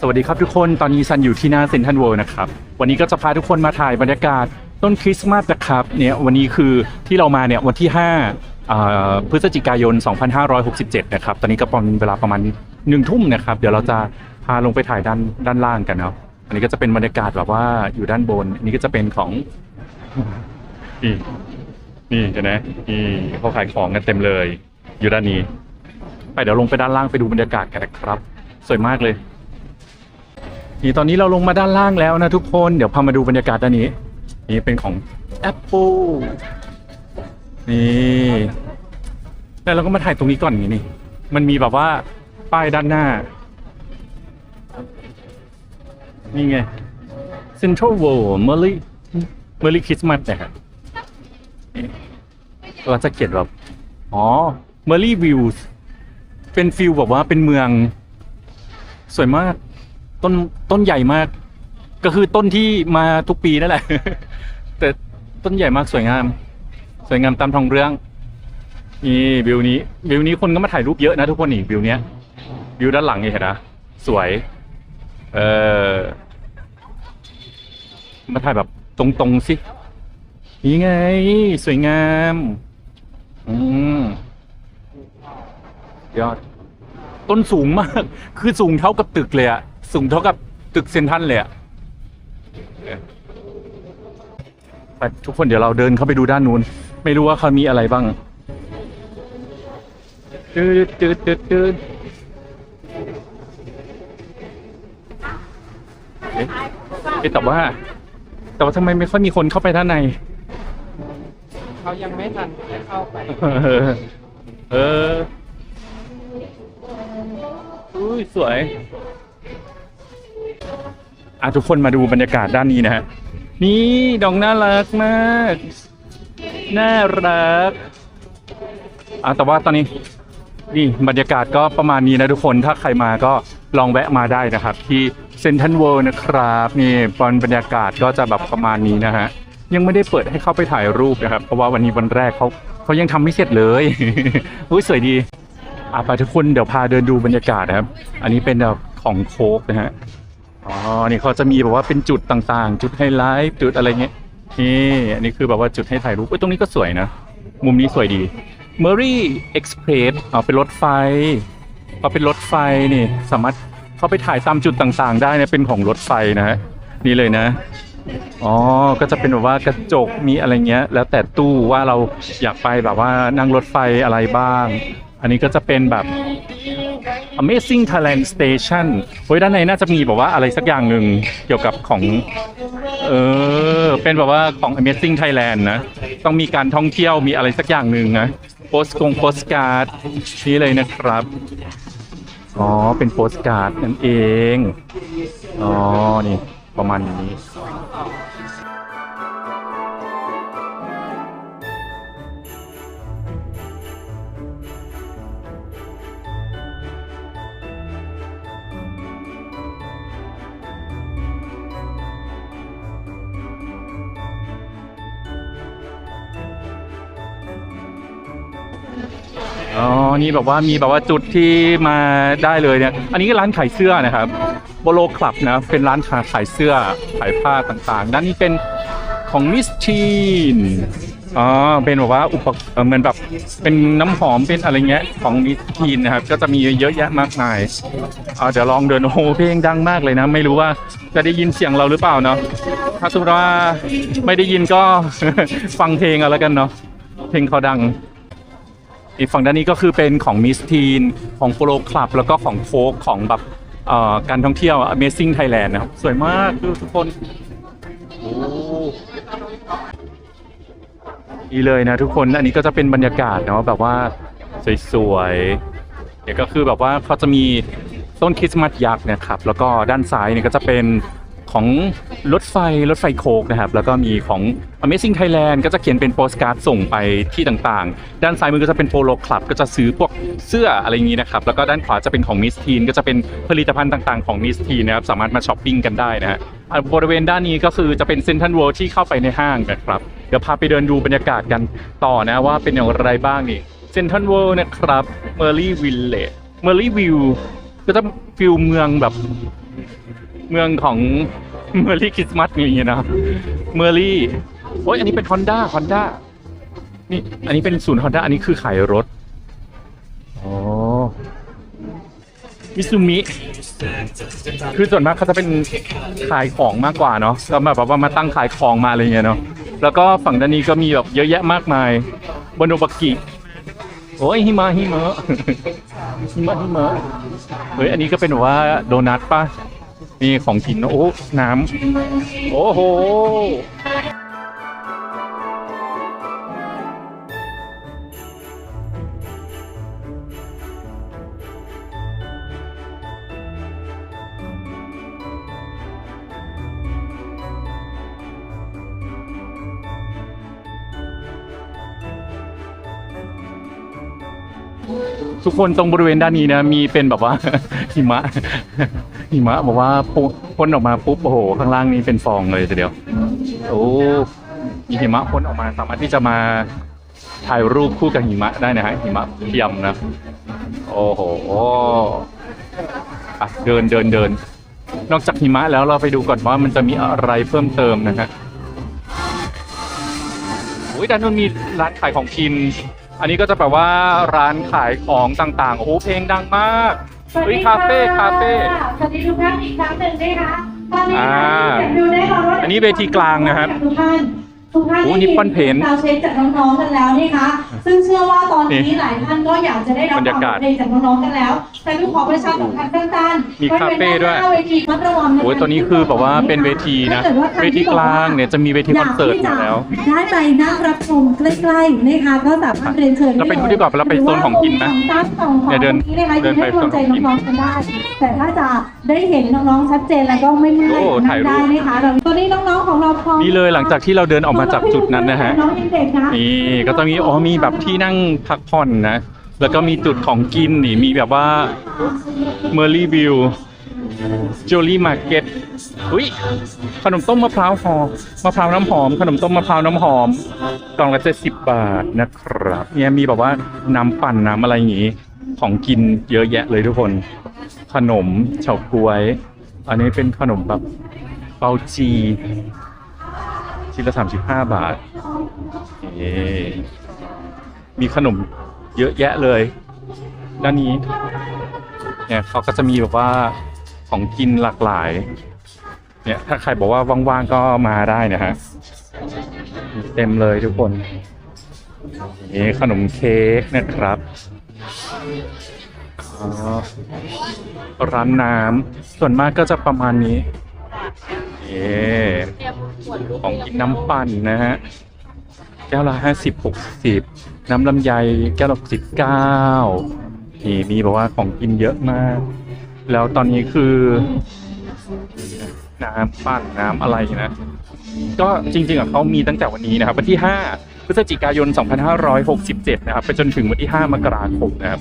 สวัสดีครับทุกคนตอนนี้ซันอยู่ที่หน้าเซ็นทรัลเวิลด์นะครับ วันนี้ก็จะพาทุกคนมาถ่ายบรรยากาศต้นคริสต์มาสนะครับเนี่ยวันนี้คือที่เรามาเนี่ยวันที่5พฤศจิกายน 2567 นะครับ ตอนนี้ก็ประมาณเวลาประมาณหนึ่งทุ่มนะครับ เดี๋ยวเราจะพาลงไปถ่ายด้านด้านล่างกันเนาะอันนี้ก็จะเป็นบรรยากาศแบบว่าอยู่ด้านบน อันนี้ก็จะเป็นของนี่นี่เห็นไหมนี่เขาขายของกันเต็มเลย อยู่ด้านนี้ ไปเดี๋ยวลงไปด้านล่างไปดูบรรยากาศกันนะครับ สวยมากเลย นี่ตอนนี้เราลงมาด้านล่างแล้วนะทุกคนเดี๋ยวพามาดูบรรยากาศด้านนี้ นี่เป็นของ Apple นี่แล้วเราก็มาถ่ายตรงนี้ก่อนอย่างนี้นี่ มันมีแบบว่าป้ายด้านหน้า นี่ไง Central World Merry Merry Christmas นะครับนี่เราจะเขียนแบบ อ๋อ Merry Views เป็นฟิลแบบว่าเป็นเมือง สวยมาก ต้นต้นใหญ่มาก ก็คือต้นที่มาทุกปีนั่นแหละ แต่ต้นใหญ่มากสวยงาม สวยงามตามทองเรื่องนี่วิวนี้วิวนี้คนก็มาถ่ายรูปเยอะนะทุกคนนี่วิวเนี้ยวิวด้านหลังนี่เห็นนะสวย เออมาถ่ายแบบตรงๆสินี่ไง สวยงาม อืมยอด ต้นสูงมาก คือสูงเท่ากับตึกเลยอะ สูงเท่ากับตึกเซนทรันเลยอะไปทุกคนเดี๋ยวเราเดินเข้าไปดูด้านนู้น ไม่รู้ว่าเขามีอะไรบ้างตืดตืดตืดตืดเอ๊ะเอ๊ะแต่ว่า แต่ว่าทำไมไม่ค่อยมีคนเข้าไปด้านใน เขายังไม่ทันได้เข้าไป เออ เอออุ้ยสวย อะทุกคนมาดูบรรยากาศด้านนี้นะฮะ นี่ดอกน่ารักมาก น่ารักอะแต่ว่าตอนนี้นี่บรรยากาศก็ประมาณนี้นะทุกคนถ้าใครมาก็ลองแวะมาได้นะครับ ที่เซนทันเวิลด์นะครับนี่ตอนบรรยากาศก็จะแบบประมาณนี้นะฮะยังไม่ได้เปิดให้เข้าไปถ่ายรูปนะครับ เพราะว่าวันนี้วันแรกเขาเขายังทำไม่เสร็จเลยอุ้ยสวยดีอะไปทุกคนเดี๋ยวพาเดินดูบรรยากาศนะครับ อันนี้เป็นแบบ ของโค้กนะฮะ อ๋อ นี่เขาจะมีแบบว่าเป็นจุดต่างๆ จุดไฮไลท์จุดอะไรเงี้ย นี่อันนี้คือแบบว่าจุดให้ถ่ายรูปเอ้ยตรงนี้ก็สวยนะ มุมนี้สวยดี Murray Express อ๋อเป็นรถไฟพอเป็นรถไฟนี่สามารถเข้าไปถ่ายตามจุดต่างๆ ได้นะเป็นของรถไฟนะฮะนี่เลยนะอ๋อ ก็จะเป็นแบบว่ากระจกมีอะไรเงี้ย แล้วแต่ตู้ว่าเราอยากไปแบบว่านั่งรถไฟอะไรบ้าง อันนี้ก็จะเป็นแบบ Amazing Thailand Station เฮ้ยด้านในน่าจะมีแบบว่าอะไรสักอย่างหนึ่งเกี่ยวกับของ เออ เป็นแบบว่าของ Amazing Thailand นะ ต้องมีการท่องเที่ยวมีอะไรสักอย่างหนึ่งนะโปสกงโปสการ์ดนี่เลยนะครับ อ๋อ เป็นโปสการ์ดนั่นเอง อ๋อ นี่ประมาณนี้ อ๋อ นี่แบบว่ามีแบบว่าจุดที่มาได้เลยเนี่ย อันนี้ก็ร้านขายเสื้อนะครับโบโลคลับนะ เป็นร้านขายขายเสื้อ ขายผ้าต่างๆ ด้านนี้เป็นของมิสทีนอ๋อ เป็นแบบว่าอุปกรณ์เหมือนแบบเป็นน้ำหอมเป็นอะไรเงี้ยของมิสทีนนะครับ ก็จะมีเยอะแยะมากมายอ่าเดี๋ยวลองเดินโอ้โหเพลงดังมากเลยนะ ไม่รู้ว่าจะได้ยินเสียงเราหรือเปล่าเนาะ ถ้าสมมติว่าไม่ได้ยินก็ ฟังเพลงเอาแล้วกันเนาะ เพลงเขาดัง อีกฝั่งด้านนี้ก็คือเป็นของมิสทีนของโปโลคลับแล้วก็ของโฟกของแบบเอ่อการท่องเที่ยว Amazing Thailand นะครับ สวยมากดูทุกคนโอ้ดีเลยนะทุกคนอันนี้ก็จะเป็นบรรยากาศเนาะแบบว่าสวยๆเนี่ยวก็คือแบบว่าเขาจะมีต้นคริสต์มาสยักษ์นะครับ แล้วก็ด้านซ้ายเนี่ยก็จะเป็น ของรถไฟรถไฟโคกนะครับ แล้วก็มีของ Amazing Thailand ก็จะเขียนเป็นโปสการ์ดส่งไปที่ต่างๆ ด้านซ้ายมือก็จะเป็นโปโลคลับก็จะซื้อพวกเสื้ออะไรอย่างนี้นะครับ แล้วก็ด้านขวาจะเป็นของมิสทีนก็จะเป็นผลิตภัณฑ์ต่างๆของมิสทีนนะครับ สามารถมาช้อปปิ้งกันได้นะฮะอ่าบริเวณด้านนี้ก็คือจะเป็นเซ็นทรัลเวิลด์ที่เข้าไปในห้างนะครับ เดี๋ยวพาไปเดินดูบรรยากาศกันต่อนะว่าเป็นอย่างไรบ้างนี่เซ็นทรัลเวิลด์นะครับเมอร์รี่วิลเลจเมอร์รี่วิวก็จะฟิลเมืองแบบเมืองของ เมอร์รี่คริสต์มาสอย่างเงี้ยนะเมอร์รี่โอ้ยอันนี้เป็นฮอนด้าฮอนด้านี่ อันนี้เป็นศูนย์ฮอนด้าอันนี้คือขายรถอ๋อมิซูมิ คือส่วนมากเขาจะเป็นขายของมากกว่าเนาะก็แบบว่ามาตั้งขายของมาอะไรเงี้ยเนาะ แล้วก็ฝั่งด้านนี้ก็มีแบบเยอะแยะมากมายบนโนบกิโอ้ยหิมะหิมะหิมะหิมะเฮ้ยอันนี้ก็เป็นแบบว่าโดนัทป่ะ มีของกินโอ้น้ำ โอ้โหทุกคนตรงบริเวณด้านนี้นะมีเป็นแบบว่าหิมะ หิมะบอกว่าปุพ่นออกมาปุ๊บโอ้โห ข้างล่างนี้เป็นฟองเลยทีเดียว โอ้มีหิมะพ่นออกมาสามารถที่จะมาถ่ายรูปคู่กับหิมะได้นะฮะหิมะเทียมนะ โอ้โหอะเดินเดินเดิน นอกจากหิมะแล้วเราไปดูก่อนว่ามันจะมีอะไรเพิ่มเติมนะฮะโอ้ยด้านนู้นมีร้านขายของกิน อันนี้ก็จะแปลว่าร้านขายของต่างๆ โอ้เพลงดังมาก สวัสเฮ้ยดีคาเฟ่คาเฟ่สวัสดีทุกท่านอีกครั้งหนึ่งนะคะตอนนี้อ่าเดี๋ยวดูได้ก่อนว่าอันนี้เวทีกลางนะครับทุกท่านทุกท่านโอ้ได้นี่ป้อนเพนซาวด์เช็คจากน้องๆกันแล้วนี่คะ ซึ่งเชื่อว่าตอนนี้นี่หลายท่านก็อยากจะได้รับบรรยากาศ เพลงจากน้องๆกันแล้ว แต่ลูกขอประชาสัมพันธ์สั้นๆมีคาเฟ่ด้วยบริเวณหน้าเวทีมัดระวังในโอ้ยตัวนี้คือแบบว่าเป็นเวทีนะ ถ้ากิดว่าใครเวทีกลางเนี่ยจะมีเวทีคอนเสิร์ตมาแล้ว อยากที่จะได้ไปนั่งรับชมใกล้ๆนะคะก็สามารถเรียนเชิญเราไปดูดีกว่าเราไปโซนของกินไหมหรือว่ามุมของตั้งของเนี่ยเดินตรงนี้นะคะเดินไปให้กำลังใจโซนของกินน้องๆกันได้ แต่ถ้าจะได้เห็นน้องๆชัดเจนแล้วก็ไม่เมื่อยโอ้นั่ถ่ายงรูได้ป นะคะเราตอนนี้น้องๆของเราพร้อม นี่เลยหลังจากที่เราเดินออกมาจากจุดนั้นนะฮะ น้องยังเด็กนะนี่ก็จะมีอ๋อมีแบบที่นั่งพักผ่อนนะ แล้วก็มีจุดของกินนี่มีแบบว่าเมอร์รี่วิวจูลี่มาร์เก็ตอุ้ยขนมต้มมะพร้าวหอมมะพร้าวน้ำหอม ขนมต้มมะพร้าวน้ำหอมกล่องละเจ็ดสิบบาทนะครับ เนี่ยมีแบบว่าน้ำปั่นน้ำอะไรอย่างงี้ ของกินเยอะแยะเลยทุกคน ขนมเฉาก๊วย อันนี้เป็นขนมแบบเปาจีชิ้นละสามสิบห้าบาทนี่ มีขนมเยอะแยะเลย ด้านนี้ เนี่ยเขาก็จะมีแบบว่าของกินหลากหลาย เนี่ยถ้าใครบอกว่าว่างๆก็มาได้นะฮะเต็มเลยทุกคนนี่ขนมเค้กนะครับร้านน้ำส่วนมากก็จะประมาณนี้นี่ของกินน้ำปั่นนะฮะ แก้วละห้าสิบหกสิบ น้ำลำไยแก้วละสิบเก้านี่มีบอกว่าของกินเยอะมาก แล้วตอนนี้คือน้ำปั่นน้ำอะไรนะ ก็จริงๆอะเขามีตั้งแต่วันนี้นะครับ วันที่ 5 พฤศจิกายน 2567 นะครับ ไปจนถึงวันที่ 5 มกราคมนะครับ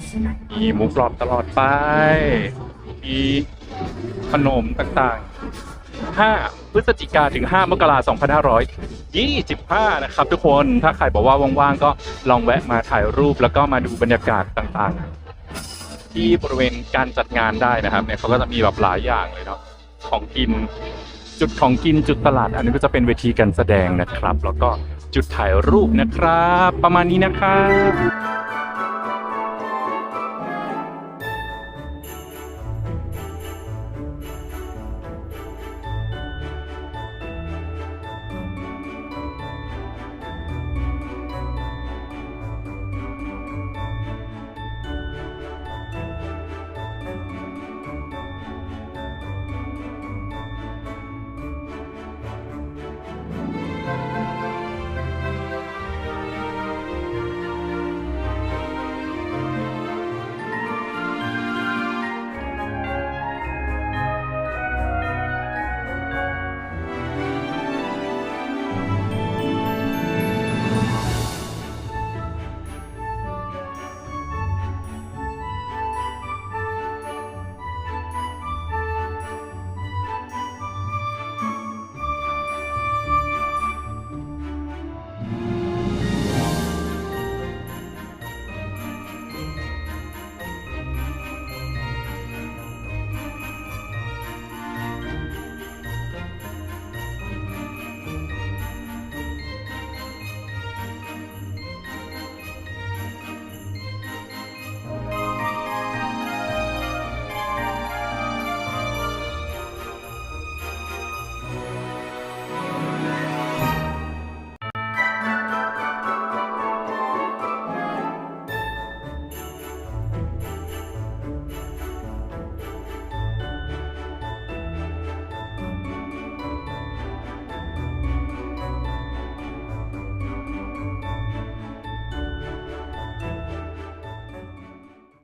มีหมูกรอบตลอดไป มีขนมต่างๆ 5 พฤศจิกาถึง 5 มกราคม2525 นะครับทุกคน ถ้าใครบอกว่าว่างๆ ก็ลองแวะมาถ่ายรูปแล้วก็มาดูบรรยากาศต่างๆ ที่บริเวณการจัดงานได้นะครับเนี่ยเขาก็จะมีแบบหลายอย่างเลยเนาะของกินจุดของกินจุดตลาด อันนี้ก็จะเป็นเวทีการแสดงนะครับ แล้วก็จุดถ่ายรูปนะครับ ประมาณนี้นะครับ